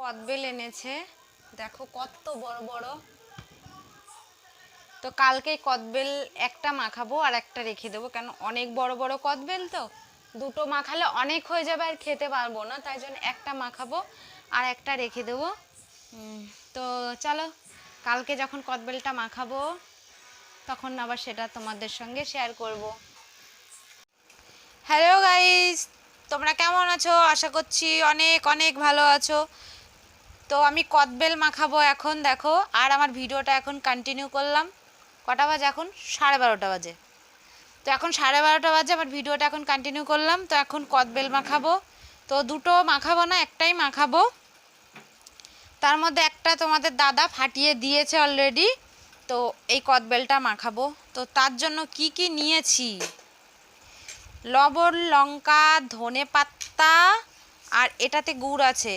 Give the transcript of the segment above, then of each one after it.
কদবেল এনেছে। দেখো কত বড় বড়। তো কালকে কদবেল একটা মাখাবো আর একটা রেখে দেবো, কেন অনেক বড় বড় কদবেল তো। দুটো মাখালে অনেক হয়ে যাবে আর খেতে পারব না, তাই জন্য একটা মাখাবো আর একটা রেখে দেবো। তো চলো, কালকে যখন কদবেলটা মাখাবো, তখন আবার সেটা তোমাদের সঙ্গে শেয়ার করব। হ্যালো গাইস তোমরা কেমন আছো? আশা করছি অনেক অনেক ভালো আছো। তো আমি কদবেল মাখাবো এখন, দেখো। আর আমার ভিডিওটা এখন কন্টিনিউ করলাম। কটা বাজে এখন? সাড়ে বারোটা বাজে। তো এখন সাড়ে বারোটা বাজে, আমার ভিডিওটা এখন কন্টিনিউ করলাম। তো এখন কদবেল মাখাবো। তো দুটো মাখাবো না, একটাই মাখাবো। তার মধ্যে একটা তোমাদের দাদা ফাটিয়ে দিয়েছে অলরেডি তো এই কদবেলটা মাখাবো। তো তার জন্য কি কি নিয়েছি? লবণ, লঙ্কা, ধনে পাত্তা আর এটাতে গুড় আছে।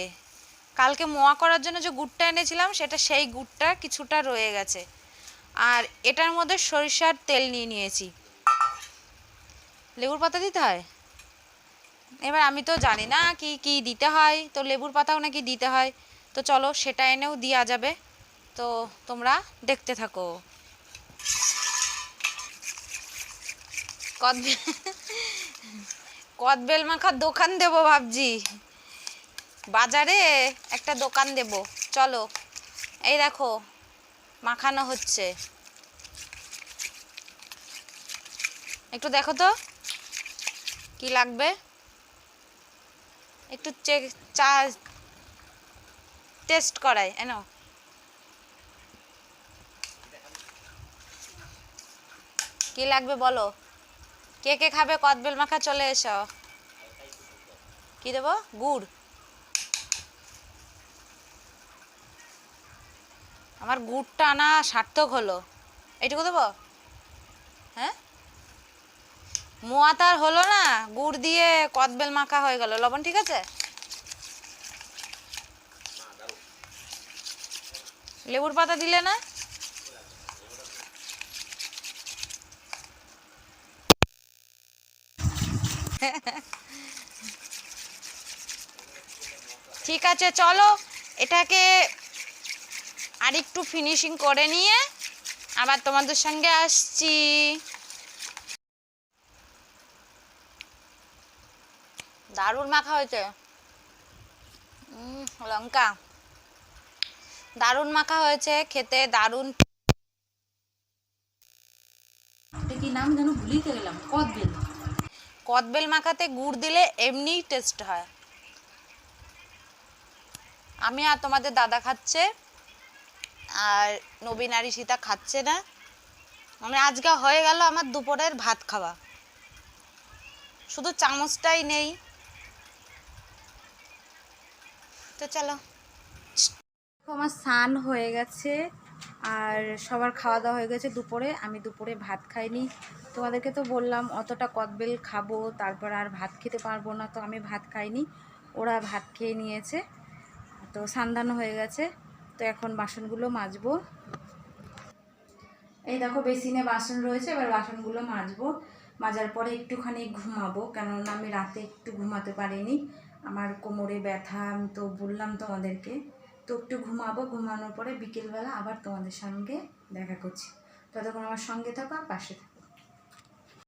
কালকে মোয়া করার জন্য যে গুড়টা এনেছিলাম, সেটা সেই গুড়টা কিছুটা রয়ে গেছে। আর এটার মধ্যে সরিষার তেল নিয়ে নিয়েছি। লেবুর পাতা দিতে হয়? এবার আমি তো জানি না কি কি দিতে হয়। তো লেবুর পাতাও নাকি দিতে হয়। তো চলো সেটা এনেও দেওয়া যাবে। তো তোমরা দেখতে থাকো। কদবেল কদবেল মাখার দোকান দেবো ভাবছি। বাজারে একটা দোকান দেব। চলো, এই দেখো, মাখানো হচ্ছে। একটু দেখো তো, কি লাগবে? একটু চেক চা, টেস্ট করাই এনো কি লাগবে বলো? কে কে খাবে? কদবেল মাখা চলে এসো। কি দেবো? গুড়। আমার গুড়টা আনা সার্থক হলো। এইটুকু দেবো? হ্যাঁ? মোয়া তার হলো না, গুড় দিয়ে কদবেল মাখা হয়ে গেল। লবণ ঠিক আছে? লেবুর পাতা দিলে না? ঠিক আছে, চলো। এটাকে আর একটু ফিনিশিং করে নিয়ে আবার তোমাদের সঙ্গে আসছি। দারুণ মাখা হয়েছে। লঙ্কা। দারুণ মাখা হয়েছে খেতে দারুণ। এটা কি নাম যেন ভুলিতে গেলাম কদবেল। কদবেল মাখাতে গুড় দিলে এমনিই টেস্ট হয়। আমি আর তোমাদের দাদা খাচ্ছে। আর নবীন আর সীতা খাচ্ছে না। মানে আজকে হয়ে গেল আমার দুপুরের ভাত খাওয়া। শুধু চামচটাই নেই। তো চলো। আমার স্নান হয়ে গেছে আর সবার খাওয়া দাওয়া হয়ে গেছে দুপুরে। আমি দুপুরে ভাত খাইনি। তোমাদেরকে তো বললাম, অতটা কদবেল খাব, তারপর আর ভাত খেতে পারব না। তো আমি ভাত খাইনি, ওরা ভাত খেয়ে নিয়েছে। তো সান্দানো হয়ে গেছে। তো এখন বাসনগুলো মাজবো। এই দেখো, বেসিনে বাসন রয়েছে, এবার বাসনগুলো মাজবো। মাজার পরে একটুখানি ঘুমাবো, কেননা আমি রাতে একটু ঘুমাতে পারিনি। আমার কোমরে ব্যথা, আমি তো বললাম তোমাদেরকে। তো একটু ঘুমাবো, ঘুমানোর পরে বিকেলবেলা আবার তোমাদের সঙ্গে দেখা করছি। ততক্ষণ আমার সঙ্গে থাকো, আর পাশে থাকো।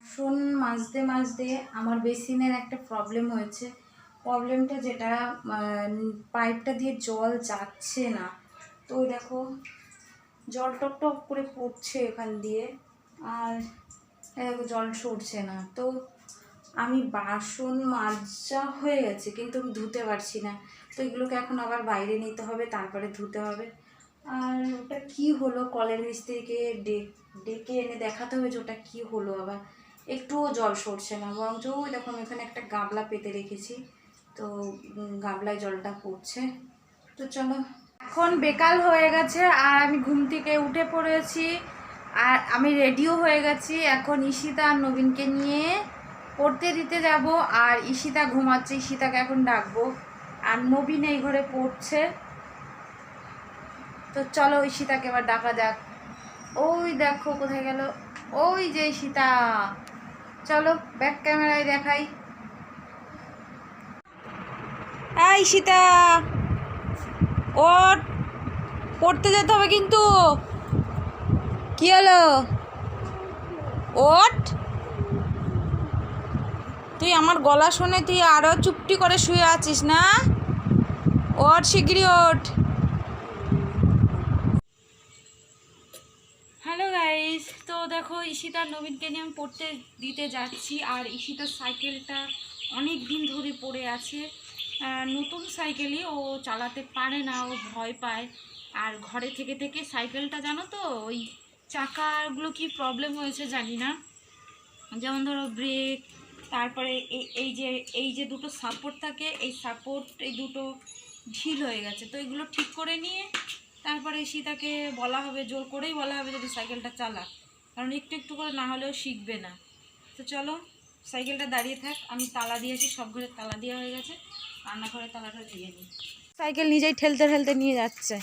বাসন মাজতে মাজতে আমার বেসিনের একটা প্রবলেম হয়েছে। প্রবলেমটা যেটা পাইপটা দিয়ে জল যাচ্ছে না। তো দেখো, জল টপ টপ করে পড়ছে এখান দিয়ে, আর দেখো জল সরছে না। তো আমি বাসন মাজা হয়ে গেছে, কিন্তু আমি ধুতে পারছি না। তো এগুলোকে এখন আবার বাইরে নিতে হবে, তারপরে ধুতে হবে। আর ওটা কি হলো? কলের মিস্ত্রিকে ডেকে এনে দেখাতে হবে যে ওটা কি হলো আবার। একটুও জল সরছে না, বরঞ্চ দেখো আমি এখানে একটা গাবলা পেতে রেখেছি। তো গাবলায় জলটা পড়ছে। তো চলো এখন বেকাল হয়ে গেছে আর আমি ঘুম থেকে উঠে পড়েছি আর আমি রেডিও হয়ে গেছি। এখন ঈশিতা আর নবীনকে নিয়ে পড়তে দিতে যাব আর ঈশিতা ঘুমাচ্ছে, ঈশিতাকে এখন ডাকবো। আর নবীন এই ঘরে পড়ছে। তো চলো ঈশিতাকে এবার ডাকা যাক। ওই দেখো কোথায় গেল। ওই যে ঈশিতা। চলো ব্যাক ক্যামেরায় দেখাই। ঈশিতা। ওট, পড়তে যেতে হবে কিন্তু। কি হলো? ওট, তুই আমার গলা শুনে তুই আরও চুপটি করে শুয়ে আছিস না? ওট শিগগিরি ওট হ্যালো গাইস তো দেখো ঈশিতার নবীনকে নিয়ে আমি পড়তে দিতে যাচ্ছি, আর ঈশিতার সাইকেলটা অনেক দিন ধরে পড়ে আছে। নতুন সাইকেলই ও চালাতে পারে না, ও ভয় পায়। আর ঘরে থেকে থেকে সাইকেলটা জানো তো, ওই চাকাগুলো কি প্রবলেম হয়েছে জানি না। যেমন ধরো ব্রেক তারপরে এই যে এই যে দুটো সাপোর্ট থাকে, এই সাপোর্ট এই দুটো ঢিল হয়ে গেছে। তো এগুলো ঠিক করে নিয়ে তারপরে সীতাকে বলা হবে, জোর করেই বলা হবে যদি সাইকেলটা চালা। কারণ একটু একটু করে না হলেও শিখবে না। তো চলো সাইকেলটা দাঁড়িয়ে থাক, আমি তালা দিয়েছি, সব ঘরে তালা দেওয়া হয়ে গেছে রান্নাঘরে তালাটা দিয়ে নিই সাইকেল নিজেই ঠেলতে ঠেলতে নিয়ে যাচ্ছে।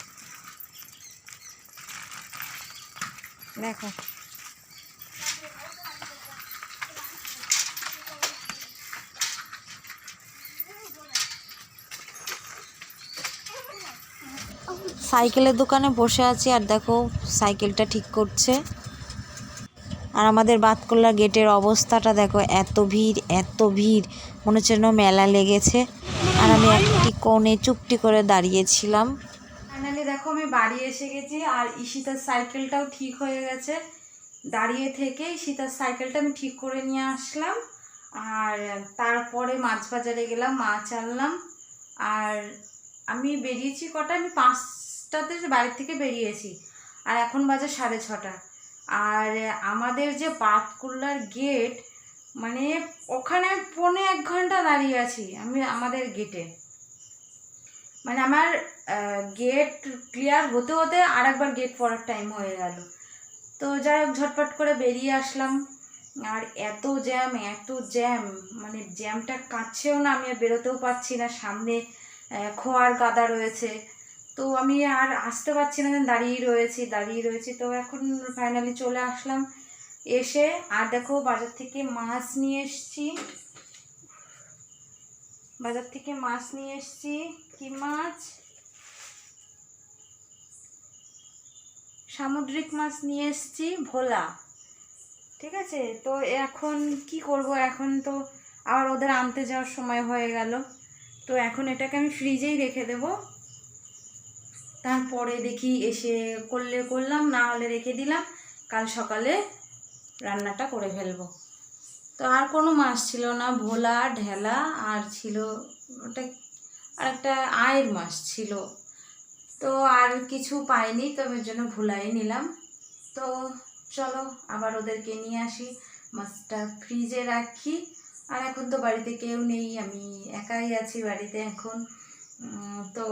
দেখো। সাইকেলের দোকানে বসে আছি আর দেখো, সাইকেলটা ঠিক করছে। আর আমাদের বাতকল্লা গেটের অবস্থাটা দেখো, এত ভিড় এত ভিড়। মনে হচ্ছে যেন মেলা লেগেছে। আর আমি একটি কোণে চুপটি করে দাঁড়িয়েছিলাম। ফাইনালি দেখো, আমি বাড়ি এসে গেছি আর ঈশিতার সাইকেলটাও ঠিক হয়ে গেছে। দাঁড়িয়ে থেকে ঈশিতার সাইকেলটা আমি ঠিক করে নিয়ে আসলাম। আর তারপরে মাছ বাজারে গেলাম, মাছ আনলাম। আর আমি বেরিয়েছি কটা? আমি পাঁচটাতে বাড়ির থেকে বেরিয়েছি। আর এখন বাজে সাড়ে ছটা। আর আমাদের যে বাতকুল্লার গেট মানে ওখানে পৌনে এক ঘণ্টা দাঁড়িয়ে আছি আমি আমাদের গেটে মানে আমার গেট ক্লিয়ার হতে হতে আর একবার গেট পড়ার টাইম হয়ে গেল। তো যাই হোক, ঝটপট করে বেরিয়ে আসলাম। আর এত জ্যাম এত জ্যাম মানে জ্যামটা কাটছেও না, আমি আর বেরোতেও পারছি না। সামনে খোয়ার গাদা রয়েছে। তো আমি আর আসতে পারছি না দাঁড়িয়ে রয়েছি দাঁড়িয়ে রয়েছি। তো এখন ফাইনালি চলে আসলাম এসে। আর দেখো, বাজার থেকে মাছ নিয়ে এসছি। বাজার থেকে মাছ নিয়ে এসছি। কি মাছ? সামুদ্রিক মাছ নিয়ে এসছি, ভোলা। ঠিক আছে? তো এখন কি করব? এখন তো আবার ওদের আনতে যাওয়ার সময় হয়ে গেল। তো এখন এটাকে আমি ফ্রিজেই রেখে দেব। তারপরে দেখি এসে করলে করলাম, না হলে রেখে দিলাম। কাল সকালে রান্নাটা করে ফেলব। তো আর কোনো মাছ ছিল না, ভোলা, ঢেলা, আর ছিল ওটা আর একটা আয়ের মাছ ছিল। তো আর কিছু পাইনি, তো ওর জন্য ভুলাই নিলাম। তো চলো আবার ওদেরকে নিয়ে আসি, মাছটা ফ্রিজে রাখি। আর এখন তো বাড়িতে কেউ নেই, আমি একাই আছি বাড়িতে এখন। তো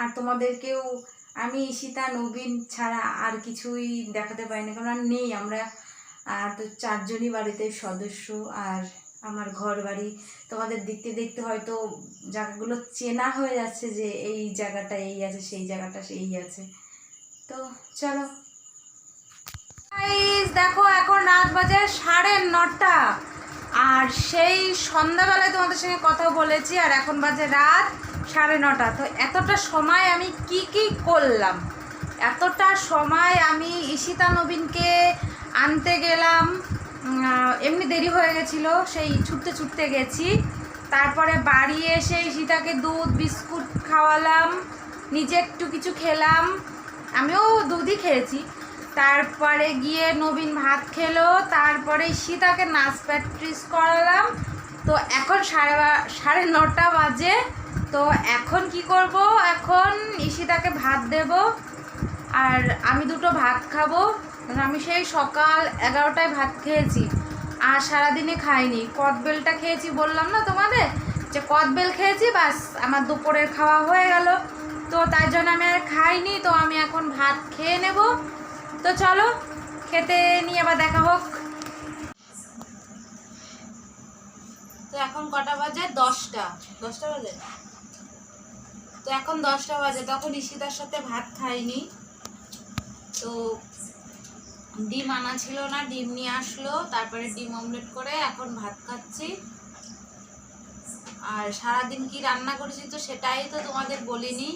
আর তোমাদেরকেও আমি ঈশিতা, নবীন ছাড়া আর কিছুই দেখাতে পারি না কারণ আর নেই। আমরা আর তো চারজনই বাড়িতে সদস্য আর আমার ঘর বাড়ি তোমাদের দেখতে দেখতে হয়তো জায়গাগুলো চেনা হয়ে যাচ্ছে যে এই জায়গাটা এই আছে, সেই জায়গাটা সেই আছে। তো চলো। দেখো এখন রাত বাজে সাড়ে নটা। আর সেই সন্ধ্যাবেলায় তোমাদের সঙ্গে কথা বলেছি, আর এখন বাজে রাত সাড়ে নটা। তো এতটা সময় আমি কি কি করলাম? এতটা সময় আমি ঈশিতা নবীনকে আনতে গেলাম। এমনি দেরি হয়ে গেছিল, সেই ছুটতে ছুটতে গেছি। তারপরে বাড়ি এসে ঈশিতাকে দুধ, বিস্কুট খাওয়ালাম, নিজে একটু কিছু খেলাম। আমিও দুধই খেয়েছি। তারপরে গিয়ে নবীন ভাত খেলো, তারপরে সীতাকে নাচ প্র্যাকটিস করালাম। তো এখন সাড়ে সাড়ে নটা বাজে। তো এখন কি করব? এখন ঈশিতাকে ভাত দেব আর আমি দুটো ভাত খাব। আমি সেই সকাল এগারোটায় ভাত খেয়েছি আর সারাদিনে খাইনি। কদবেলটা খেয়েছি বললাম না তোমাদের? যে কদবেল খেয়েছি, বাস আমার দুপুরের খাওয়া হয়ে গেল। তো তার জন্য আমি আর খাইনি, তো আমি এখন ভাত খেয়ে নেব। তো চলো, খেতে নিয়ে আবার দেখা হোক। তো এখন কটা বাজে? দশটা। দশটা বাজে? তো এখন দশটা বাজে। তখন ঈশিতার সাথে ভাত খাইনি। তো ডিম আনা ছিল না, ডিম নিয়ে আসলো। তারপরে ডিম অমলেট করে এখন ভাত খাচ্ছি। আর সারাদিন কি রান্না করেছি তো সেটাই তো তোমাদের বলিনি।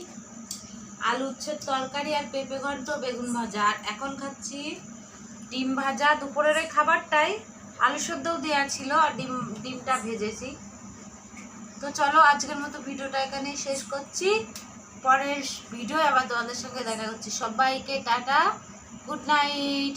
আলু উচ্ছের তরকারি আর পেঁপে ঘন্ট, বেগুন ভাজা। আর এখন খাচ্ছি ডিম ভাজা। দুপুরের খাবারটাই আলু সেদ্ধও দেওয়া ছিল আর ডিম ডিমটা ভেজেছি। তো চলো আজকের মতো ভিডিওটা এখানেই শেষ করছি। পরের ভিডিও আবার তোমাদের সঙ্গে দেখা করছি সবাইকে টাটা, গুড নাইট।